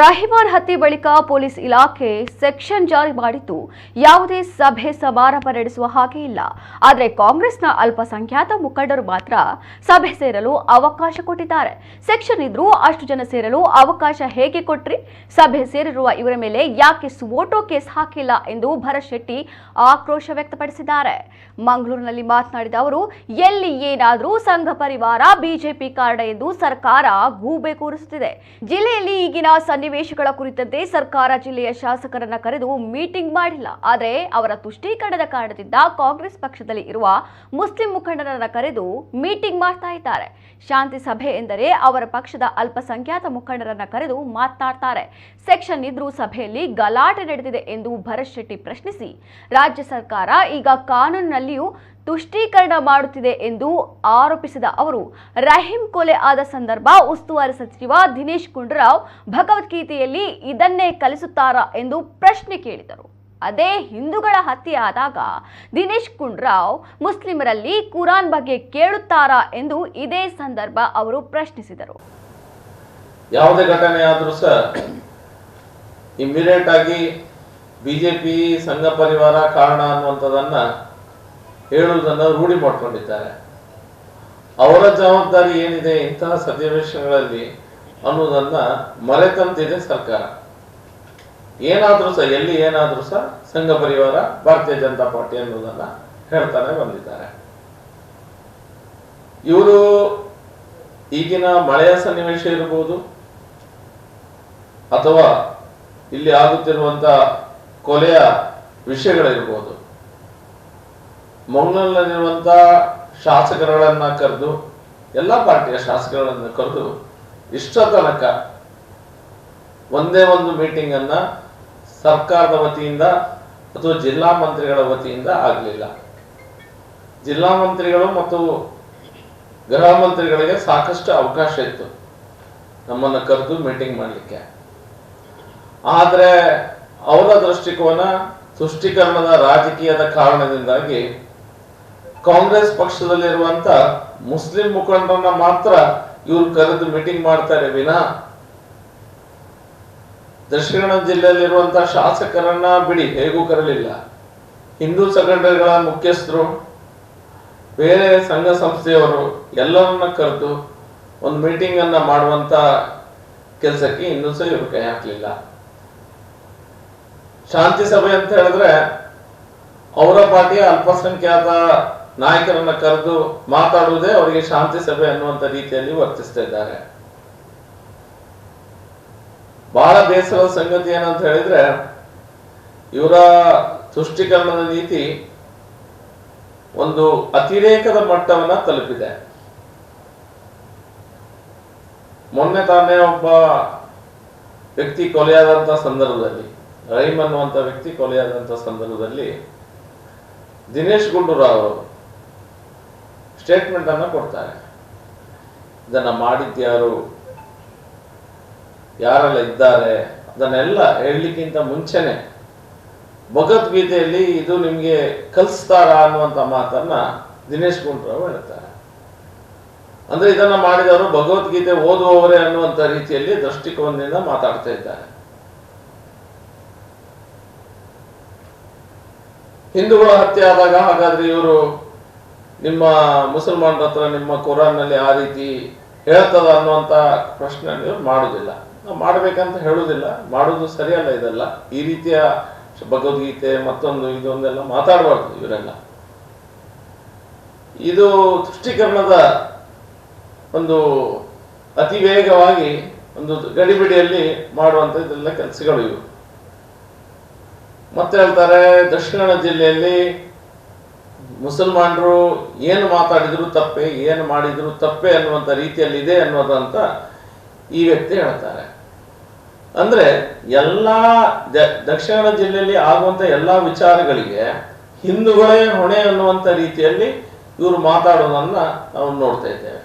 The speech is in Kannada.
ರಹಿಮಾನ್ ಹತ್ಯೆ ಬಳಿಕ ಪೊಲೀಸ್ ಇಲಾಖೆ ಸೆಕ್ಷನ್ ಜಾರಿ ಮಾಡಿದ್ದು, ಯಾವುದೇ ಸಭೆ ಸಮಾರಂಭ ನಡೆಸುವ ಹಾಗೆ ಇಲ್ಲ. ಆದರೆ ಕಾಂಗ್ರೆಸ್ನ ಅಲ್ಪಸಂಖ್ಯಾತ ಮುಖಂಡರು ಮಾತ್ರ ಸಭೆ ಸೇರಲು ಅವಕಾಶ ಕೊಟ್ಟಿದ್ದಾರೆ. ಸೆಕ್ಷನ್ ಇದ್ರೂ ಅಷ್ಟು ಜನ ಸೇರಲು ಅವಕಾಶ ಹೇಗೆ ಕೊಟ್ರಿ? ಸಭೆ ಸೇರಿರುವ ಇವರ ಮೇಲೆ ಯಾಕೆ ಸುವೋಟೋ ಕೇಸ್ ಹಾಕಿಲ್ಲ ಎಂದು ಭರತ್ ಶೆಟ್ಟಿ ಆಕ್ರೋಶ ವ್ಯಕ್ತಪಡಿಸಿದ್ದಾರೆ. ಮಂಗಳೂರಿನಲ್ಲಿ ಮಾತನಾಡಿದ ಅವರು, ಎಲ್ಲಿ ಏನಾದರೂ ಸಂಘ ಪರಿವಾರ, ಬಿಜೆಪಿ ಕಾರಣ ಎಂದು ಸರ್ಕಾರ ಗೂಬೆ ಕೂರಿಸುತ್ತಿದೆ. ಜಿಲ್ಲೆಯಲ್ಲಿ ಈಗಿನ ಸನ್ನಿವೇಶಗಳ ಕುರಿತಂತೆ ಸರ್ಕಾರ ಜಿಲ್ಲೆಯ ಶಾಸಕರನ್ನ ಕರೆದು ಮೀಟಿಂಗ್ ಮಾಡಿಲ್ಲ. ಆದರೆ ಅವರ ತುಷ್ಟೀಕರಣದ ಕಾರಣದಿಂದ ಕಾಂಗ್ರೆಸ್ ಪಕ್ಷದಲ್ಲಿ ಇರುವ ಮುಸ್ಲಿಂ ಮುಖಂಡರನ್ನ ಕರೆದು ಮೀಟಿಂಗ್ ಮಾಡ್ತಾ ಇದ್ದಾರೆ. ಶಾಂತಿ ಸಭೆ ಎಂದರೆ ಅವರ ಪಕ್ಷದ ಅಲ್ಪಸಂಖ್ಯಾತ ಮುಖಂಡರನ್ನ ಕರೆದು ಮಾತನಾಡ್ತಾರೆ. ಸೆಕ್ಷನ್ ಇದ್ರೂ ಸಭೆಯಲ್ಲಿ ಗಲಾಟೆ ನಡೆದಿದೆ ಎಂದು ಭರತ್ ಶೆಟ್ಟಿ ಪ್ರಶ್ನಿಸಿ. ರಾಜ್ಯ ಸರ್ಕಾರ ಈಗ ಕಾನೂನಿನಲ್ಲಿಯೂ ತುಷ್ಟೀಕರಣ ಮಾಡುತ್ತಿದೆ ಎಂದು ಆರೋಪಿಸಿದ ಅವರು, ರಹೀಂ ಕೊಲೆ ಆದ ಸಂದರ್ಭ ಉಸ್ತುವಾರಿ ಸಚಿವ ದಿನೇಶ್ ಗುಂಡೂರಾವ್ ಭಗವದ್ಗೀತೆಯಲ್ಲಿ ಇದನ್ನೇ ಕಲಿಸುತ್ತಾರಾ ಎಂದು ಪ್ರಶ್ನೆ ಕೇಳಿದರು. ಅದೇ ಹಿಂದೂಗಳ ಹತ್ಯೆ ಆದಾಗ ದಿನೇಶ್ ಗುಂಡೂರಾವ್ ಮುಸ್ಲಿಮರಲ್ಲಿ ಕುರಾನ್ ಬಗ್ಗೆ ಕೇಳುತ್ತಾರಾ ಎಂದು ಇದೇ ಸಂದರ್ಭ ಅವರು ಪ್ರಶ್ನಿಸಿದರು. ಯಾವುದೇ ಘಟನೆ ಆದರೂ ಸಹ ಇಮಿಡಿಯೇಟ್ ಆಗಿ ಬಿಜೆಪಿ ಸಂಘ ಪರಿವಾರ ಕಾರಣ ಅನ್ನುವಂಥದ್ದನ್ನ ಹೇಳುವುದನ್ನು ರೂಢಿ ಮಾಡ್ಕೊಂಡಿದ್ದಾರೆ. ಅವರ ಜವಾಬ್ದಾರಿ ಏನಿದೆ ಇಂತಹ ಸನ್ನಿವೇಶಗಳಲ್ಲಿ ಅನ್ನೋದನ್ನ ಮರೆತಂತಿದೆ ಸರ್ಕಾರ. ಏನಾದರೂ ಸಹ, ಎಲ್ಲಿ ಏನಾದರೂ ಸಹ ಸಂಘ ಪರಿವಾರ, ಭಾರತೀಯ ಜನತಾ ಪಾರ್ಟಿ ಅನ್ನೋದನ್ನ ಹೇಳ್ತಾನೆ ಬಂದಿದ್ದಾರೆ. ಇವರು ಈಗಿನ ಮಳೆಯ ಸನ್ನಿವೇಶ ಇರಬಹುದು ಅಥವಾ ಇಲ್ಲಿ ಆಗುತ್ತಿರುವಂತ ಕೊಲೆಯ ವಿಷಯಗಳಿರ್ಬೋದು. ಮಂಗಳೂರಿನಲ್ಲಿರುವಂತ ಶಾಸಕರುಗಳನ್ನ ಕರೆದು, ಎಲ್ಲ ಪಾರ್ಟಿಯ ಶಾಸಕರುಗಳನ್ನ ಕರೆದು ಇಷ್ಟ ತನಕ ಒಂದೇ ಒಂದು ಮೀಟಿಂಗ್ ಅನ್ನ ಸರ್ಕಾರದ ವತಿಯಿಂದ ಅಥವಾ ಜಿಲ್ಲಾ ಮಂತ್ರಿಗಳ ವತಿಯಿಂದ ಆಗಲಿಲ್ಲ. ಜಿಲ್ಲಾ ಮಂತ್ರಿಗಳು ಮತ್ತು ಗೃಹ ಮಂತ್ರಿಗಳಿಗೆ ಸಾಕಷ್ಟು ಅವಕಾಶ ಇತ್ತು ನಮ್ಮನ್ನ ಕರೆದು ಮೀಟಿಂಗ್ ಮಾಡಲಿಕ್ಕೆ. ಆದರೆ ಅವರ ದೃಷ್ಟಿಕೋನ ತುಷ್ಟೀಕರಣದ ರಾಜಕೀಯದ ಕಾರಣದಿಂದಾಗಿ ಕಾಂಗ್ರೆಸ್ ಪಕ್ಷದಲ್ಲಿರುವಂತ ಮುಸ್ಲಿಂ ಮುಖಂಡರನ್ನ ಮಾತ್ರ ಇವ್ರು ಕರೆದು ಮೀಟಿಂಗ್ ಮಾಡ್ತಾರೆ ವಿನಾ, ದಕ್ಷಿಣ ಜಿಲ್ಲೆಯಲ್ಲಿರುವಂತ ಶಾಸಕರನ್ನ ಬಿಡಿ, ಹೇಗೂ ಕರಲಿಲ್ಲ. ಹಿಂದೂ ಸಂಘಟನೆಗಳ ಮುಖ್ಯಸ್ಥರು, ಬೇರೆ ಸಂಘ ಸಂಸ್ಥೆಯವರು ಎಲ್ಲರನ್ನ ಕರೆದು ಒಂದು ಮೀಟಿಂಗ್ ಅನ್ನ ಮಾಡುವಂತ ಕೆಲಸಕ್ಕೆ ಇನ್ನೂ ಸಹ ಇವರು ಕೈ ಹಾಕ್ಲಿಲ್ಲ. ಶಾಂತಿ ಸಭೆ ಅಂತ ಹೇಳಿದ್ರೆ, ಅವರ ಪಾರ್ಟಿಯ ಅಲ್ಪಸಂಖ್ಯಾತ ನಾಯಕರನ್ನ ಕರೆದು ಮಾತಾಡುವುದೇ ಅವರಿಗೆ ಶಾಂತಿ ಸಭೆ ಅನ್ನುವಂತ ರೀತಿಯಲ್ಲಿ ವರ್ತಿಸ್ತಾ ಇದ್ದಾರೆ. ಬಹಳ ಬೇಸರದ ಸಂಗತಿ ಏನಂತ ಹೇಳಿದ್ರೆ, ಇವರ ತುಷ್ಟೀಕರಣದ ನೀತಿ ಒಂದು ಅತಿರೇಕದ ಮಟ್ಟವನ್ನ ತಲುಪಿದೆ. ಮೊನ್ನೆ ತಾನೇ ಒಬ್ಬ ವ್ಯಕ್ತಿ ಕೊಲೆಯಾದಂತ ಸಂದರ್ಭದಲ್ಲಿ ರಹೀಮ್ ಅನ್ನುವಂತ ವ್ಯಕ್ತಿ ಕೊಲೆಯಾದಂತ ಸಂದರ್ಭದಲ್ಲಿ ದಿನೇಶ್ ಗುಂಡೂರಾವ್ ಅವರು ಸ್ಟೇಟ್ಮೆಂಟ್ ಅನ್ನು ಕೊಡ್ತಾರೆ. ಇದನ್ನ ಮಾಡಿದ್ಯಾರು? ಯಾರೆಲ್ಲ ಇದ್ದಾರೆ? ಅದನ್ನೆಲ್ಲ ಹೇಳಲಿಕ್ಕಿಂತ ಮುಂಚೆನೆ ಭಗವದ್ಗೀತೆಯಲ್ಲಿ ಇದು ನಿಮಗೆ ಕಲಿಸ್ತಾರ ಅನ್ನುವಂಥ ಮಾತನ್ನ ದಿನೇಶ್ ಗುಂಡ್ರಾವ್ ಹೇಳ್ತಾರೆ. ಅಂದ್ರೆ ಇದನ್ನ ಮಾಡಿದವರು ಭಗವದ್ಗೀತೆ ಓದುವವರೇ ಅನ್ನುವಂಥ ರೀತಿಯಲ್ಲಿ ದೃಷ್ಟಿಕೋನದಿಂದ ಮಾತಾಡ್ತಾ ಇದ್ದಾರೆ. ಹಿಂದೂಗಳ ಹತ್ಯೆ ಆದಾಗ ಹಾಗಾದ್ರೆ ಇವರು ನಿಮ್ಮ ಮುಸಲ್ಮಾನರ ಹತ್ರ ನಿಮ್ಮ ಕುರಾನ್ನಲ್ಲಿ ಆ ರೀತಿ ಹೇಳ್ತದ ಅನ್ನುವಂತ ಪ್ರಶ್ನೆ ನೀವು ಮಾಡುದಿಲ್ಲ. ನಾವು ಮಾಡ್ಬೇಕಂತ ಹೇಳುದಿಲ್ಲ. ಮಾಡುದು ಸರಿಯಲ್ಲ ಇದೆಲ್ಲ. ಈ ರೀತಿಯ ಭಗವದ್ಗೀತೆ ಮತ್ತೊಂದು ಇದೊಂದೆಲ್ಲ ಮಾತಾಡಬಾರ್ದು ಇವರೆಲ್ಲ. ಇದು ತುಷ್ಟೀಕರಣದ ಒಂದು ಅತಿ ವೇಗವಾಗಿ ಒಂದು ಗಡಿಬಿಡಿಯಲ್ಲಿ ಮಾಡುವಂತ ಇದೆಲ್ಲ ಕೆಲಸಗಳು ಇವು. ಮತ್ತೆ ಹೇಳ್ತಾರೆ ದಕ್ಷಿಣ ಜಿಲ್ಲೆಯಲ್ಲಿ ಮುಸಲ್ಮಾನರು ಏನು ಮಾತಾಡಿದ್ರು ತಪ್ಪೆ, ಏನು ಮಾಡಿದ್ರು ತಪ್ಪೆ ಅನ್ನುವಂಥ ರೀತಿಯಲ್ಲಿ ಇದೆ ಅನ್ನೋದಂತ ಈ ವ್ಯಕ್ತಿ ಹೇಳ್ತಾರೆ. ಅಂದ್ರೆ ಎಲ್ಲ ದಕ್ಷಿಣ ಜಿಲ್ಲೆಯಲ್ಲಿ ಆಗುವಂತ ಎಲ್ಲ ವಿಚಾರಗಳಿಗೆ ಹಿಂದೂಗಳೇ ಹೊಣೆ ಅನ್ನುವಂಥ ರೀತಿಯಲ್ಲಿ ಇವರು ಮಾತಾಡೋದನ್ನ ನಾವು ನೋಡ್ತಾ ಇದ್ದೇವೆ.